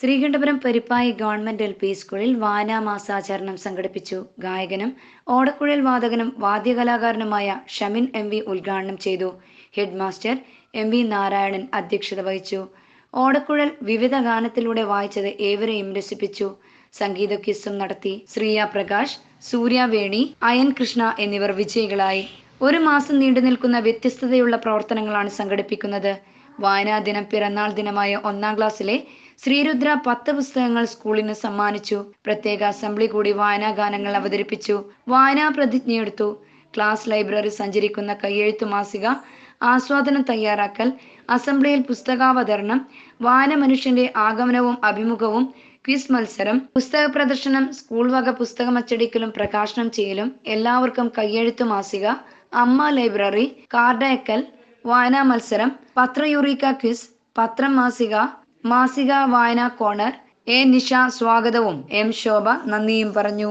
Sreekandapuram Parippayi government L P സ്കൂളിൽ വാനാമാസാചരണം സംഘടിപ്പിച്ചു. ഗായകനും ഓടക്കുഴൽ വാദകനും വാദ്യകലാകാരനുമായ ഷമിൻ എം വി ഉദ്ഘാടനം ചെയ്തു. Head master M V Narayanan അധ്യക്ഷത വഹിച്ചു. ഓടക്കുഴൽ വിവിധ ഗാനത്തിലൂടെ വായിച്ചത് ഏവരെയും രസിപ്പിച്ചു. സംഗീത ക്വിസും നടത്തി ശ്രീയ പ്രകാശ് സൂര്യ വേണി അയൻ കൃഷ്ണ എന്നിവർ വിജയികളായി. ഒരു മാസം നീണ്ടു നിൽക്കുന്ന വ്യത്യസ്തതയുള്ള പ്രവർത്തനങ്ങളാണ് സംഘടിപ്പിക്കുന്നത്. വായനാ ദിനം പിറന്നാൾ ദിനമായ ഒന്നാം ക്ലാസ്സിലെ ശ്രീരുദ്ര പത്ത് പുസ്തകങ്ങൾ സ്കൂളിന് സമ്മാനിച്ചു. പ്രത്യേക അസംബ്ലി കൂടി വായനാ ഗാനങ്ങൾ അവതരിപ്പിച്ചു. വായനാ പ്രതിജ്ഞയെടുത്തു. ക്ലാസ് ലൈബ്രറി സഞ്ചരിക്കുന്ന കയ്യെഴുത്തു മാസിക ആസ്വാദനം തയ്യാറാക്കൽ അസംബ്ലിയിൽ പുസ്തകാവതരണം വായന മനുഷ്യന്റെ ആഗമനവും അഭിമുഖവും ക്വിസ് മത്സരം പുസ്തക പ്രദർശനം സ്കൂൾ വക പുസ്തകം അച്ചടിക്കലും പ്രകാശനം ചെയ്യലും എല്ലാവർക്കും കയ്യെഴുത്തു മാസിക അമ്മ ലൈബ്രറി കാർഡയക്കൽ വായനാ മത്സരം പത്രയുറീക്ക ക്വിസ് പത്രം മാസിക മാസിക വായനാ കോർണർ എ നിഷ സ്വാഗതവും എം ശോഭ നന്ദിയും പറഞ്ഞു